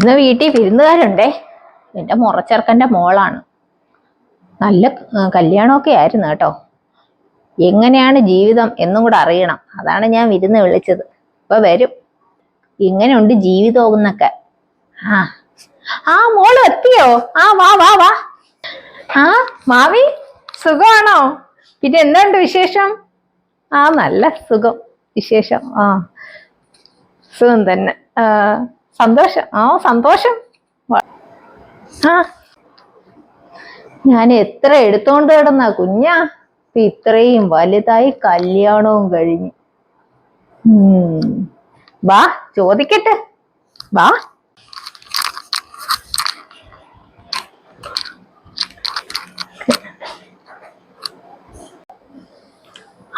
ഇന്ന് വീട്ടിൽ വിരുന്നുകാരുണ്ടേ. എന്റെ മുറച്ചെറുക്കന്റെ മോളാണ്. നല്ല കല്യാണമൊക്കെ ആയിരുന്നു കേട്ടോ. എങ്ങനെയാണ് ജീവിതം എന്നും കൂടെ അറിയണം. അതാണ് ഞാൻ വിരുന്ന് വിളിച്ചത്. ഇപ്പൊ വരും. ഇങ്ങനെയുണ്ട് ജീവിതം എന്നൊക്കെ ആ. ആ മോൾ എത്തിയോ? ആ വാ വാ വാ. ആ മാവി സുഖമാണോ? പിന്നെ എന്തുണ്ട് വിശേഷം? ആ നല്ല സുഖം. വിശേഷം ആ. സുഖം തന്നെ. ആ, സന്തോഷം. ആ സന്തോഷം. ആ. ഞാൻ എത്ര എടുത്തോണ്ട് കിടന്ന കുഞ്ഞാ? ഇത്രയും വലുതായി കല്യാണവും കഴിഞ്ഞു. വാ ചോദിക്കട്ടെ. വാ.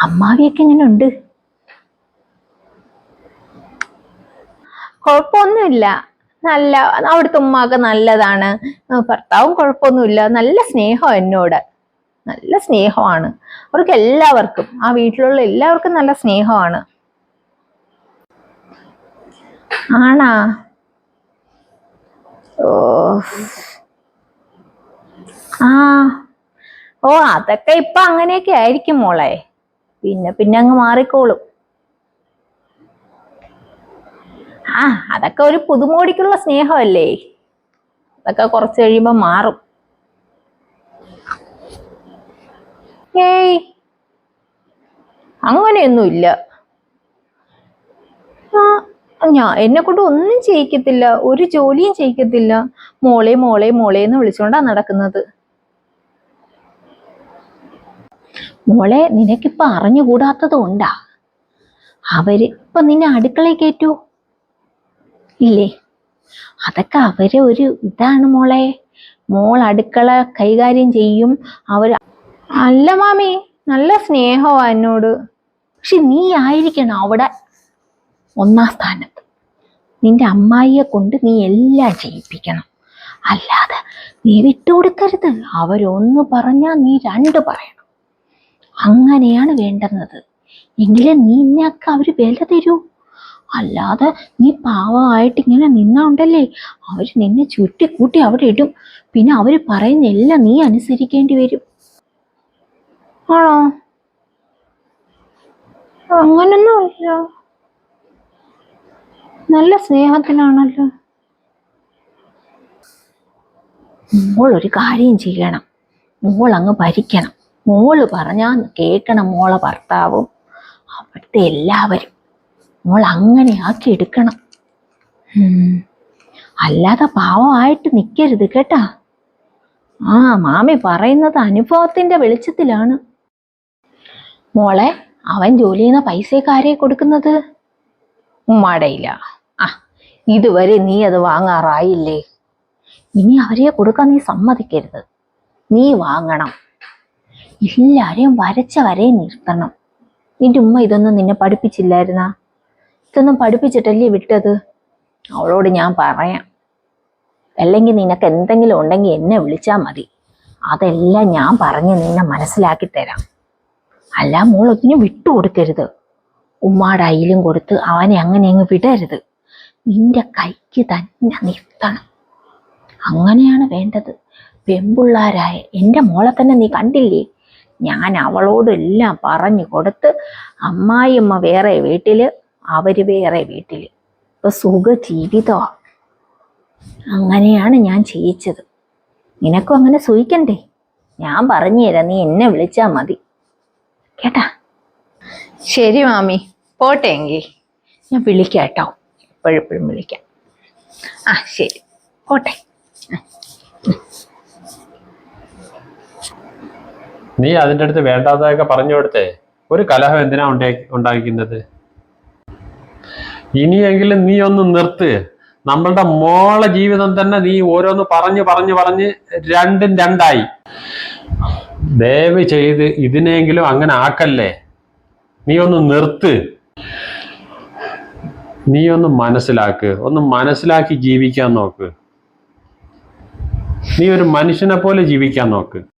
അമ്മാവിയൊക്കെ എങ്ങനെയുണ്ട് കുഴപ്പമൊന്നുമില്ല. നല്ല അവിടുത്തെ ഉമ്മാക്ക് നല്ലതാണ്. ഭർത്താവും കുഴപ്പമൊന്നുമില്ല. നല്ല സ്നേഹം എന്നോട്. നല്ല സ്നേഹമാണ്. അവർക്ക് എല്ലാവർക്കും ആ വീട്ടിലുള്ള എല്ലാവർക്കും നല്ല സ്നേഹമാണ്. ആണാ? ഓ. ആ. ഓ അതൊക്കെ ഇപ്പൊ അങ്ങനെയൊക്കെ ആയിരിക്കും മോളെ. പിന്നെ പിന്നെ അങ്ങ് മാറിക്കോളും. ആ അതൊക്കെ ഒരു പുതുമോടിക്കുള്ള സ്നേഹമല്ലേ? അതൊക്കെ കുറച്ച് കഴിയുമ്പോൾ മാറും. ഏയ് അങ്ങനെയൊന്നുമില്ല. ഞാൻ എന്നെ കൊണ്ട് ഒന്നും ചെയ്യിക്കത്തില്ല. ഒരു ജോലിയും ചെയ്യിക്കത്തില്ല. മോളെ മോളെ മോളെ എന്ന് വിളിച്ചുകൊണ്ടാണ് നടക്കുന്നത്. മോളെ നിനക്കിപ്പൊ അറിഞ്ഞുകൂടാത്തത് കൊണ്ടാ അവർ ഇപ്പൊ നിന്നെ അടുക്കളയിൽ കയറ്റൂ. ഇല്ലേ? അതൊക്കെ അവരെ ഒരു ഇതാണ് മോളെ. മോൾ അടുക്കള കൈകാര്യം ചെയ്യും. അവർ അല്ല മാമി നല്ല സ്നേഹമാ എന്നോട്. പക്ഷെ നീ ആയിരിക്കണം അവിടെ ഒന്നാം സ്ഥാനത്ത്. നിന്റെ അമ്മായിയെ കൊണ്ട് നീ എല്ലാം ചെയ്യിപ്പിക്കണം. അല്ലാതെ നീ വിട്ടുകൊടുക്കരുത് അവരൊന്ന് പറഞ്ഞാൽ നീ രണ്ട് പറയണം. അങ്ങനെയാണ് വേണ്ടുന്നത്. എങ്കിലും നീ ഇന്നൊക്കെ അവർ വില തരൂ. അല്ലാതെ നീ പാവമായിട്ട് ഇങ്ങനെ നിന്നുണ്ടല്ലേ? അവർ നിന്നെ ചുറ്റിക്കൂട്ടി അവിടെ ഇടും. പിന്നെ അവർ പറയുന്ന എല്ലാം നീ അനുസരിക്കേണ്ടി വരും. ആണോ? അങ്ങനൊന്നുമില്ല നല്ല സ്നേഹത്തിനാണല്ലോ മോൾ ഒരു കാര്യം ചെയ്യണം. മോൾ അങ്ങ് ഭരിക്കണം. മോൾ പറഞ്ഞാൽ കേൾക്കണം മോളെ ഭർത്താവും. അവിടുത്തെ എല്ലാവരും. മോൾ അങ്ങനെ ആക്കി എടുക്കണം. അല്ലാതെ പാവമായിട്ട് നിൽക്കരുത് കേട്ടാ. ആ മാമി പറയുന്നത് അനുഭവത്തിന്റെ വെളിച്ചത്തിലാണ്. മോളെ അവൻ ജോലി ചെയ്യുന്ന പൈസക്കാരെ കൊടുക്കുന്നത്? ഉമ്മാടയില്ല ആ ഇതുവരെ നീ അത് വാങ്ങാറായില്ലേ? ഇനി അവരെ കൊടുക്കാൻ നീ സമ്മതിക്കരുത്. നീ വാങ്ങണം. എല്ലാരെയും വരച്ച വരെ നിർത്തണം. നിന്റെ ഉമ്മ ഇതൊന്നും നിന്നെ പഠിപ്പിച്ചില്ലായിരുന്നാ? ഇതൊന്നും പഠിപ്പിച്ചിട്ടല്ലേ വിട്ടത്? അവളോട് ഞാൻ പറയാം. അല്ലെങ്കിൽ നിനക്ക് എന്തെങ്കിലും ഉണ്ടെങ്കിൽ എന്നെ വിളിച്ചാൽ മതി. അതെല്ലാം ഞാൻ പറഞ്ഞ് നിന്നെ മനസ്സിലാക്കി തരാം. അല്ല മോൾ ഒത്തിനും വിട്ടുകൊടുക്കരുത് ഉമ്മാടെ അയിലും കൊടുത്ത് അവനെ അങ്ങനെ അങ്ങ് വിടരുത്. നിന്റെ കൈക്ക് തന്നെ നിർത്തണം. അങ്ങനെയാണ് വേണ്ടത്. പെമ്പുള്ളാരായ എന്റെ മോളെ തന്നെ നീ കണ്ടില്ലേ? ഞാൻ അവളോടെല്ലാം പറഞ്ഞു കൊടുത്ത് അമ്മായിയമ്മ വേറെ വീട്ടിൽ അവർ വേറെ വീട്ടിൽ ഇപ്പൊ സുഖ ജീവിതമാണ് അങ്ങനെയാണ് ഞാൻ ചെയ്യിച്ചത്. നിനക്കും അങ്ങനെ സൂഹിക്കണ്ടേ ഞാൻ പറഞ്ഞു തരാം നീ എന്നെ വിളിച്ചാ മതി. കേട്ടാ? ശരി മാമി പോട്ടെ എങ്കിൽ ഞാൻ വിളിക്കാം കേട്ടോ. എപ്പോഴെപ്പോഴും വിളിക്കാം. ആ ശരി. പോട്ടെ. നീ അതിന്റെ അടുത്ത് വേണ്ടാത്തതൊക്കെ പറഞ്ഞു കൊടുത്തേ. ഒരു കലഹം എന്തിനാ ഉണ്ടാക്കി ഉണ്ടാക്കിക്കുന്നത്? ഇനിയെങ്കിലും നീ ഒന്ന് നിർത്ത്. നമ്മളുടെ മോളെ ജീവിതം തന്നെ നീ ഓരോന്ന് പറഞ്ഞു പറഞ്ഞു പറഞ്ഞ് രണ്ടും രണ്ടായി. ദയവ് ചെയ്ത് ഇതിനെങ്കിലും അങ്ങനെ ആക്കല്ലേ? നീ ഒന്ന് നിർത്ത്. നീ ഒന്ന് മനസ്സിലാക്ക്. ഒന്ന് മനസ്സിലാക്കി ജീവിക്കാൻ നോക്ക്. നീ ഒരു മനുഷ്യനെ പോലെ ജീവിക്കാൻ നോക്ക്.